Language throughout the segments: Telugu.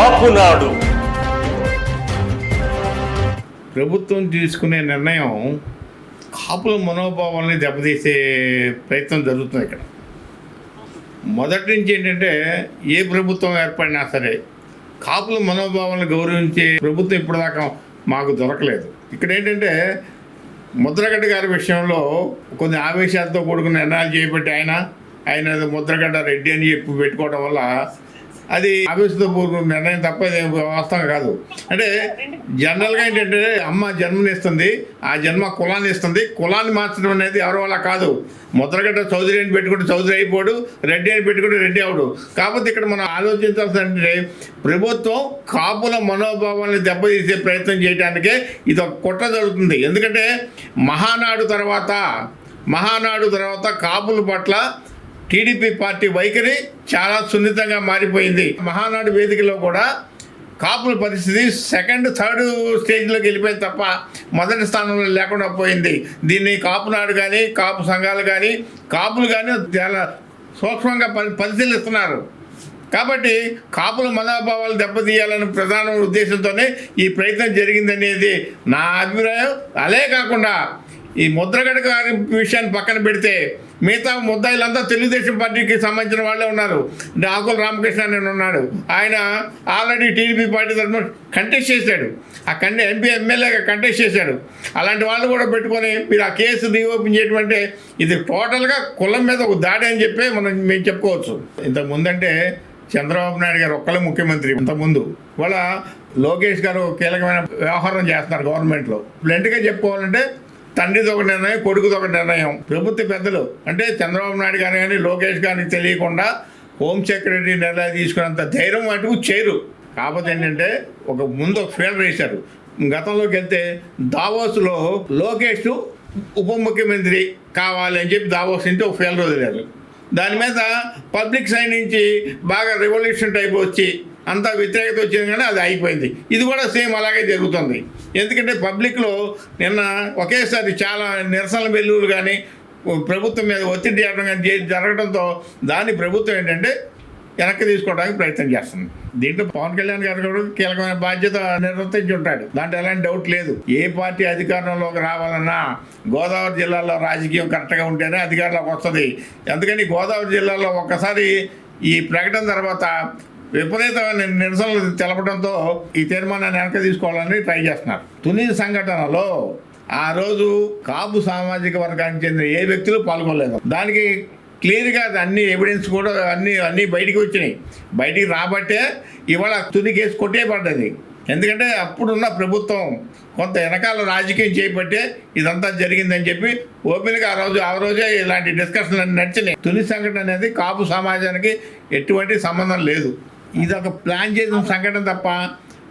కాపునాడు ప్రభుత్వం తీసుకునే నిర్ణయం కాపుల మనోభావాల్ని దెబ్బతీసే ప్రయత్నం జరుగుతుంది ఇక్కడ. మొదటి నుంచి ఏంటంటే ఏ ప్రభుత్వం ఏర్పడినా సరే కాపుల మనోభావాలను గౌరవించే ప్రభుత్వం ఇప్పటిదాకా మాకు దొరకలేదు. ఇక్కడ ఏంటంటే ముద్రగడ్డ గారి విషయంలో కొన్ని ఆవేశాలతో కూడుకున్న నిర్ణయాలు చేపట్టి ఆయన ఆయన ముద్రగడ్డ రెడ్డి అని చెప్పి పెట్టుకోవడం వల్ల అది ఆవేశంతో కూడుకున్న నిర్ణయం తప్ప ఇది వాస్తవం కాదు. అంటే జనరల్గా ఏంటంటే అమ్మ జన్మనిస్తుంది ఆ జన్మ కులాన్ని ఇస్తుంది. కులాన్ని మార్చడం అనేది ఎవరి వల్ల కాదు. ముద్రగడ్డ చౌదరి అని పెట్టుకుంటే చౌదరి అయిపోడు రెడ్డి అని పెట్టుకుంటే రెడ్డి అవడు. కాకపోతే ఇక్కడ మనం ఆలోచించాల్సింది అంటే ప్రభుత్వం కాపుల మనోభావాన్ని దెబ్బతీసే ప్రయత్నం చేయడానికే ఇది ఒక కుట్ర జరుగుతుంది. ఎందుకంటే మహానాడు తర్వాత మహానాడు తర్వాత కాపుల పట్ల టీడీపీ పార్టీ వైఖరి చాలా సున్నితంగా మారిపోయింది. మహానాడు వేదికలో కూడా కాపుల పరిస్థితి సెకండ్ థర్డ్ స్టేజ్లోకి వెళ్ళిపోయింది తప్ప మొదటి స్థానంలో లేకుండా పోయింది. దీన్ని కాపునాడు కానీ కాపు సంఘాలు కానీ కాపులు కానీ చాలా సూక్ష్మంగా పరి పరిశీలిస్తున్నారు. కాబట్టి కాపుల మనోభావాలు దెబ్బతీయాలని ప్రధాన ఉద్దేశంతోనే ఈ ప్రయత్నం జరిగిందనేది నా అభిప్రాయం. అలే కాకుండా ఈ ముద్రగడ గారి విషయాన్ని పక్కన పెడితే మిగతా ముద్దాయిలంతా తెలుగుదేశం పార్టీకి సంబంధించిన వాళ్ళే ఉన్నారు. ఆకుల రామకృష్ణ అని ఉన్నాడు. ఆయన ఆల్రెడీ టీడీపీ పార్టీ తరఫున కంటెస్ట్ చేశాడు. ఆ కంటే ఎంపీ ఎమ్మెల్యేగా కంటెస్ట్ చేశాడు. అలాంటి వాళ్ళు కూడా పెట్టుకొని మీరు ఆ కేసు రీఓపెన్ చేయటమంటే ఇది టోటల్గా కులం మీద ఒక దాడి అని చెప్పి మనం మేము చెప్పుకోవచ్చు. ఇంతకు ముందంటే చంద్రబాబు నాయుడు గారు ఒక్కలే ముఖ్యమంత్రి. ఇంతకుముందు వాళ్ళ లోకేష్ గారు కీలకమైన వ్యవహారం చేస్తున్నారు గవర్నమెంట్లో. బ్లెంట్గా చెప్పుకోవాలంటే తండ్రిది ఒక నిర్ణయం కొడుకుది ఒక నిర్ణయం. ప్రభుత్వ పెద్దలు. అంటే చంద్రబాబు నాయుడు గారు కానీ లోకేష్ గారికి తెలియకుండా హోమ్ సెక్రటరీ నిర్ణయం తీసుకున్నంత ధైర్యం వాటికి చేయరు కాకపోతే ఏంటంటే ఒక ముందు ఒక ఫీల్డర్ వేశారు. గతంలోకి వెళ్తే దావోస్లో లోకేష్ ఉప ముఖ్యమంత్రి కావాలి అని చెప్పి దావోస్ నుంచి ఒక ఫీల్డర్ వదిలేరు. దాని మీద పబ్లిక్ సైడ్ నుంచి బాగా రెవల్యూషన్ టైప్ వచ్చి అంతా వ్యతిరేకత వచ్చింది కానీ అది అయిపోయింది. ఇది కూడా సేమ్ అలాగే జరుగుతుంది. ఎందుకంటే పబ్లిక్లో నిన్న ఒకేసారి చాలా నిరసన వెల్లువులు కానీ ప్రభుత్వం మీద ఒత్తిడి చేయడం కానీ జరగడంతో దాన్ని ప్రభుత్వం ఏంటంటే వెనక్కి తీసుకోవడానికి ప్రయత్నం చేస్తుంది. దీంట్లో పవన్ కళ్యాణ్ గారు కూడా కీలకమైన బాధ్యత నిర్వర్తించి ఉంటాడు దాంట్లో ఎలాంటి డౌట్ లేదు. ఏ పార్టీ అధికారంలోకి రావాలన్నా గోదావరి జిల్లాలో రాజకీయం కరెక్ట్గా ఉంటేనే అధికారంలోకి వస్తుంది. అందుకని గోదావరి జిల్లాలో ఒక్కసారి ఈ ప్రకటన తర్వాత విపరీతమైన నిరసనలు తెలపడంతో ఈ తీర్మానాన్ని వెనక్కి తీసుకోవాలని ట్రై చేస్తున్నారు. తుని సంఘటనలో ఆ రోజు కాపు సామాజిక వర్గానికి చెందిన ఏ వ్యక్తులు పాల్గొనలేదు. దానికి క్లియర్గా అన్ని ఎవిడెన్స్ కూడా అన్ని అన్నీ బయటికి వచ్చినాయి. బయటికి రాబట్టే ఇవాళ తుని కేసు కొట్టేయబడ్డది. ఎందుకంటే అప్పుడున్న ప్రభుత్వం కొంత వెనకాల రాజకీయం చేపట్టే ఇదంతా జరిగిందని చెప్పి ఓపెన్గా ఆ రోజు ఆ రోజే ఇలాంటి డిస్కషన్లు నడిచినాయి. తుని సంఘటన అనేది కాపు సమాజానికి ఎటువంటి సంబంధం లేదు. ఇది ఒక ప్లాన్ చేసిన సంఘటన తప్ప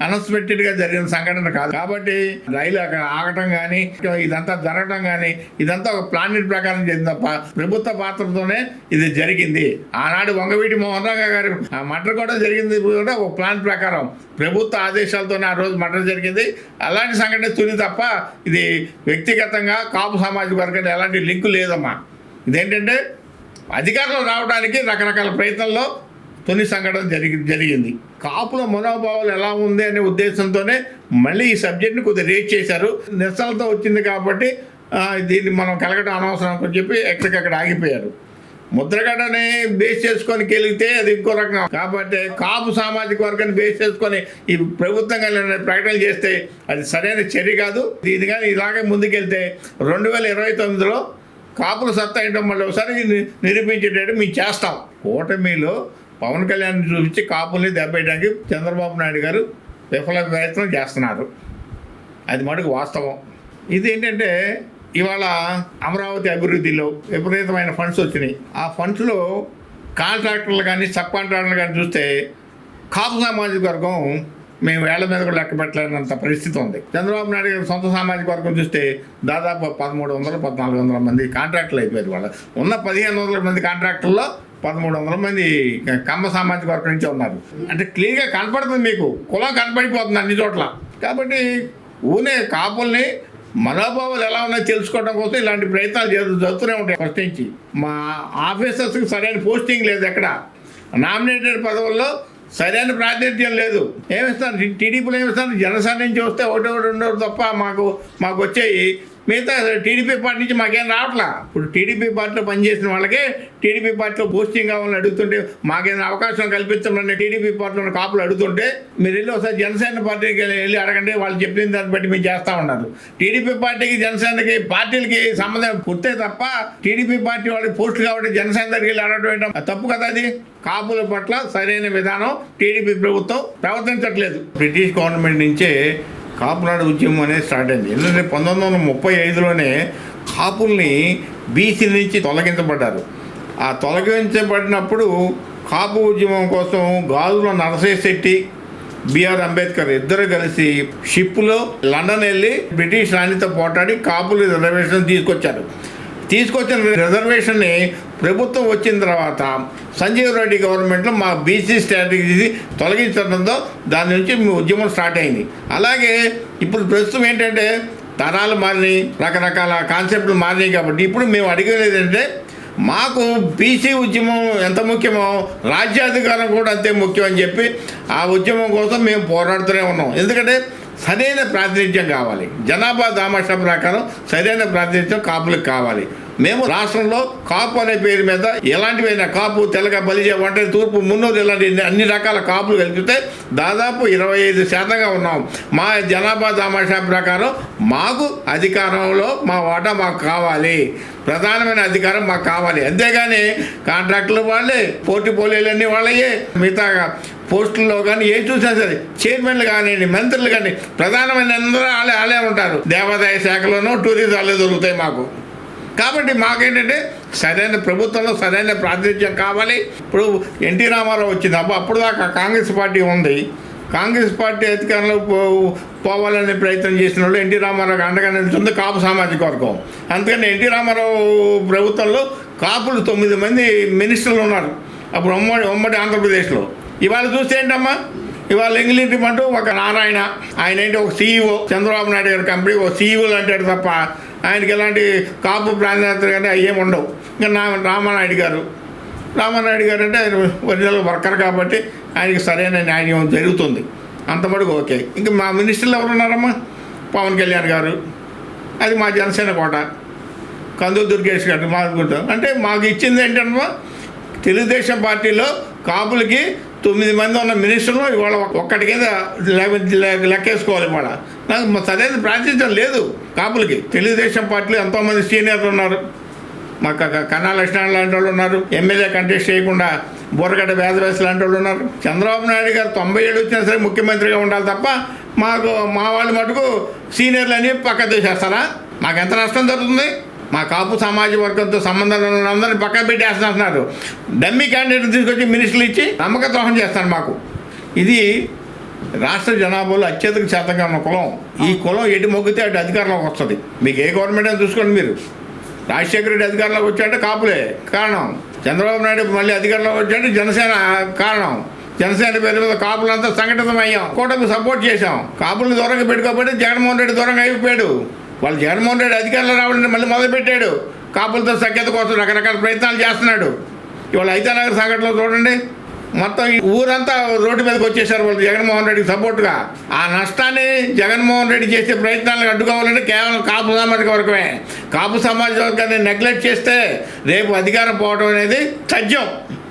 అన్ఎక్స్పెక్టెడ్గా జరిగిన సంఘటన కాదు. కాబట్టి రైలు అక్కడ ఆగటం కానీ ఇదంతా జరగటం కానీ ఇదంతా ఒక ప్లానెట్ ప్రకారం జరిగింది తప్ప ప్రభుత్వ పాత్రతోనే ఇది జరిగింది. ఆనాడు వంగవీటి మోహన్ రావు గారి ఆ మటర్ కూడా జరిగింది కూడా ఒక ప్లాన్ ప్రకారం. ప్రభుత్వ ఆదేశాలతోనే ఆ రోజు మటర్ జరిగింది. అలాంటి సంఘటన తుని తప్ప ఇది వ్యక్తిగతంగా కాపు సామాజిక వర్గానికి ఎలాంటి లింకు లేదమ్మా. ఇదేంటంటే అధికారంలో రావడానికి రకరకాల ప్రయత్నాల్లో తొలి సంఘటన జరిగి జరిగింది. కాపుల మనోభావాలు ఎలా ఉంది అనే ఉద్దేశంతోనే మళ్ళీ ఈ సబ్జెక్ట్ని కొద్దిగా రేట్ చేశారు. నిరసనలతో వచ్చింది కాబట్టి దీన్ని మనం కలగడం అనవసరం అని చెప్పి ఎక్కడికక్కడ ఆగిపోయారు. ముద్రగడని బేస్ చేసుకొని గెలిగితే అది ఇంకో రకం. కాబట్టి కాపు సామాజిక వర్గాన్ని బేస్ చేసుకొని ఈ ప్రభుత్వం కానీ ప్రకటనలు చేస్తే అది సరైన చర్య కాదు. ఇది కానీ ఇలాగే ముందుకెళ్తే రెండు వేల ఇరవై తొమ్మిదిలో కాపుల సత్తా ఏంటో మళ్ళీ ఒకసారి నిరూపించేటట్టు మేము చేస్తాం. కూటమిలో పవన్ కళ్యాణ్ చూపించి కాపుల్ని దెబ్బేయడానికి చంద్రబాబు నాయుడు గారు విఫల ప్రయత్నం చేస్తున్నారు. అది మటుకు వాస్తవం. ఇది ఏంటంటే ఇవాళ అమరావతి అభివృద్ధిలో విపరీతమైన ఫండ్స్ వచ్చినాయి. ఆ ఫండ్స్లో కాంట్రాక్టర్లు కానీ సబ్ కాంట్రాక్టర్లు కానీ చూస్తే కాపు సామాజిక వర్గం మేము వేళ్ళ మీద కూడా లెక్క పెట్టలేనంత పరిస్థితి ఉంది. చంద్రబాబు నాయుడు గారి సొంత సామాజిక వర్గం చూస్తే దాదాపు పదమూడు వందల పద్నాలుగు వందల మంది కాంట్రాక్టులు అయిపోయారు వాళ్ళ ఉన్న పదిహేను వందల మంది కాంట్రాక్టుల్లో పదమూడు వందల మంది కమ్మ సామాజిక వర్గం నుంచి ఉన్నారు. అంటే క్లియర్గా కనపడుతుంది మీకు. కులం కనపడిపోతుంది అన్ని చోట్ల. కాబట్టి ఊనే కాపుల్ని మనోభావాలు ఎలా ఉన్నాయో తెలుసుకోవడం కోసం ఇలాంటి ప్రయత్నాలు జరుగుతూనే ఉంటాయి ఫస్ట్ నుంచి. మా ఆఫీసర్స్కి సరైన పోస్టింగ్ లేదు ఎక్కడ. నామినేటెడ్ పదవుల్లో సరైన ప్రాతినిధ్యం లేదు. ఏమిస్తారు టీడీపీలో ఏమిస్తారు జనసేన నుంచి వస్తే ఒకటి ఒకటి ఉండవు తప్ప మాకు మాకు వచ్చేవి మిగతా టీడీపీ పార్టీ నుంచి మాకేం రావట్లా? ఇప్పుడు టీడీపీ పార్టీలో పనిచేసిన వాళ్ళకే టీడీపీ పార్టీలో పోస్టింగ్ కావాలని అడుగుతుంటే మాకేదైనా అవకాశం కల్పించమని టీడీపీ పార్టీలో కాపులు అడుగుతుంటే మీరు వెళ్ళి ఒకసారి జనసేన పార్టీకి వెళ్ళి అడగండి వాళ్ళు చెప్పిన దాన్ని బట్టి మేము చేస్తూ ఉన్నారు. టీడీపీ పార్టీకి జనసేనకి పార్టీలకి సంబంధం పుట్టే తప్ప టీడీపీ పార్టీ వాళ్ళకి పోస్టులు కాబట్టి జనసేన దగ్గరికి వెళ్ళి అడగడం తప్పు కదా అది? కాపుల పట్ల సరైన విధానం టీడీపీ ప్రభుత్వం ప్రవర్తించట్లేదు. బ్రిటిష్ గవర్నమెంట్ నుంచే కాపునాడు ఉద్యమం అనేది స్టార్ట్ అయింది. ఎందుకంటే పంతొమ్మిది వందల ముప్పై ఐదులోనే కాపుల్ని బీసీ నుంచి తొలగించబడ్డారు. ఆ తొలగించబడినప్పుడు కాపు ఉద్యమం కోసం గాజుల నరసేశెట్టి బిఆర్ అంబేద్కర్ ఇద్దరు కలిసి షిప్లో లండన్ వెళ్ళి బ్రిటిష్ రాణితో పోటాడి కాపులు రిజర్వేషన్ తీసుకొచ్చారు. తీసుకొచ్చిన రిజర్వేషన్ని ప్రభుత్వం వచ్చిన తర్వాత సంజీవ్ రెడ్డి గవర్నమెంట్లో మా బీసీ స్ట్రాటజీ తొలగించడంతో దాని నుంచి మీ ఉద్యమం స్టార్ట్ అయింది. అలాగే ఇప్పుడు ప్రస్తుతం ఏంటంటే తరాలు మారినాయి రకరకాల కాన్సెప్ట్లు మారినాయి కాబట్టి ఇప్పుడు మేము అడిగేది ఏంటంటే మాకు బీసీ ఉద్యమం ఎంత ముఖ్యమో రాజ్యాధికారం కూడా అంతే ముఖ్యం అని చెప్పి ఆ ఉద్యమం కోసం మేము పోరాడుతూనే ఉన్నాం. ఎందుకంటే సరైన ప్రాతినిధ్యం కావాలి. జనాభా దామాషా ప్రకారం సరైన ప్రాతినిధ్యం కాపులకు కావాలి. మేము రాష్ట్రంలో కాపు అనే పేరు మీద ఎలాంటివైనా కాపు తెలగ బలిజ వంట తూర్పు మున్నూరు ఇలాంటి అన్ని రకాల కాపులు కలిపితే దాదాపు ఇరవై ఐదు శాతంగా ఉన్నాం. మా జనాభా దామాషా ప్రకారం మాకు అధికారంలో మా వాటా మాకు కావాలి. ప్రధానమైన అధికారం మాకు కావాలి. అంతేగాని కాంట్రాక్టులు వాళ్ళే పోటీ పోలీలన్నీ వాళ్ళయే. మిగతా పోస్టుల్లో కానీ ఏ చూసినా సరే చైర్మన్లు కానివ్వండి మంత్రులు కానీ ప్రధానమైన అందరూ ఆలే ఆలే ఉంటారు. దేవాదాయ శాఖలోనూ టూరిజం వాళ్ళే దొరుకుతాయి మాకు. కాబట్టి మాకేంటంటే సరైన ప్రభుత్వంలో సరైన ప్రాతినిధ్యం కావాలి. ఇప్పుడు ఎన్టీ రామారావు వచ్చింది. అప్పుడు అప్పుడు దాకా కాంగ్రెస్ పార్టీ ఉంది. కాంగ్రెస్ పార్టీ అధికారంలో పో- పోవాలనే ప్రయత్నం చేసిన వాళ్ళు ఎన్టీ రామారావు అండగా నిలుస్తుంది కాపు సామాజిక వర్గం. అందుకని ఎన్టీ రామారావు ప్రభుత్వంలో కాపులు తొమ్మిది మంది మినిస్టర్లు ఉన్నారు. అప్పుడు ఉమ్మడి ఉమ్మడి ఆంధ్రప్రదేశ్లో. ఇవాళ చూస్తే ఏంటమ్మా? ఇవాళ ఇంగ్లీష్ అంటూ ఒక నారాయణ ఆయన ఏంటి ఒక సీఈఓ చంద్రబాబు నాయుడు గారి కంపెనీ ఒక సీఈఓ అంటాడు తప్ప ఆయనకి ఎలాంటి కాపు ప్రాధాన్యత కానీ అవి ఏమి ఉండవు. ఇంకా నా రామానాయుడు గారు రామానాయుడు గారు అంటే ఆయన ఒరిజినల్ వర్కర్ కాబట్టి ఆయనకి సరైన న్యాయం జరుగుతుంది. అంత మటుకు ఓకే. ఇంకా మా మినిస్టర్లు ఎవరు ఉన్నారమ్మా పవన్ కళ్యాణ్ గారు అది మా జనసేన కోట. కందు దుర్గేష్ గారు మాకు అంటే మాకు ఇచ్చింది ఏంటమ్మా? తెలుగుదేశం పార్టీలో కాపులకి తొమ్మిది మంది ఉన్న మినిస్టర్లో ఇవాళ ఒక్కటి కింద లెక్కేసుకోవాలి ఇవాళ. నాకు సరైన ప్రాతినిధ్యం లేదు కాపులకి. తెలుగుదేశం పార్టీలో ఎంతోమంది సీనియర్లు ఉన్నారు. మా కన్నా లక్ష్మణ్ లాంటి వాళ్ళు ఉన్నారు. ఎమ్మెల్యే కంటెస్ట్ చేయకుండా బుర్రగడ్డ వేదవేశ లాంటి వాళ్ళు ఉన్నారు. చంద్రబాబు నాయుడు గారు తొంభై ఏడు వచ్చినా సరే ముఖ్యమంత్రిగా ఉండాలి తప్ప మాకు మా వాళ్ళు మటుకు సీనియర్లు అని పక్క తీసేస్తారా? మాకు ఎంత నష్టం జరుగుతుంది? మా కాపు సమాజ వర్గంతో సంబంధం ఉన్న అందరినీ పక్క పెట్టేస్తున్నారు డమ్మీ క్యాండిడేట్ తీసుకొచ్చి మినిస్టర్లు ఇచ్చి నమ్మక ద్రోహం చేస్తాను మాకు. ఇది రాష్ట్ర జనాభాలో అత్యధిక శాతంగా ఉన్న కులం. ఈ కులం ఎటు మొగ్గితే అటు అధికారంలోకి వస్తుంది. మీకు ఏ గవర్నమెంట్ అని చూసుకోండి మీరు. రాజశేఖర రెడ్డి అధికారంలోకి వచ్చాడంటే కాపులే. కారణం? చంద్రబాబు నాయుడు మళ్ళీ అధికారంలోకి వచ్చాడంటే జనసేన కారణం. జనసేన పేరు మీద కాపులంతా సంఘటితం అయ్యాం కూటమికి సపోర్ట్ చేశాం. కాపులను దూరంగా పెట్టుకోకపోతే జగన్మోహన్ రెడ్డి దూరంగా అయిపోయాడు. వాళ్ళు జగన్మోహన్ రెడ్డి అధికారంలో రావాలని మళ్ళీ మొదలుపెట్టాడు. కాపులతో సఖ్యత కోసం రకరకాల ప్రయత్నాలు చేస్తున్నాడు. ఇవాళ ఐతానగర్ సంఘటనలో చూడండి. మొత్తం ఈ ఊరంతా రోడ్డు మీదకి వచ్చేసారు వాళ్ళు జగన్మోహన్ రెడ్డికి సపోర్ట్గా. ఆ నష్టాన్ని జగన్మోహన్ రెడ్డి చేసే ప్రయత్నాలను అడ్డుకోవాలంటే కేవలం కాపు సామాజిక వర్గమే. కాపు సామాజిక వర్గాన్ని నెగ్లెక్ట్ చేస్తే రేపు అధికారం పోవడం అనేది సత్యం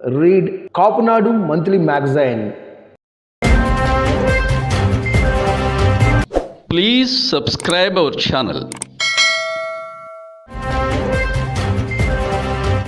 Read Kapunadu monthly magazine please subscribe our channel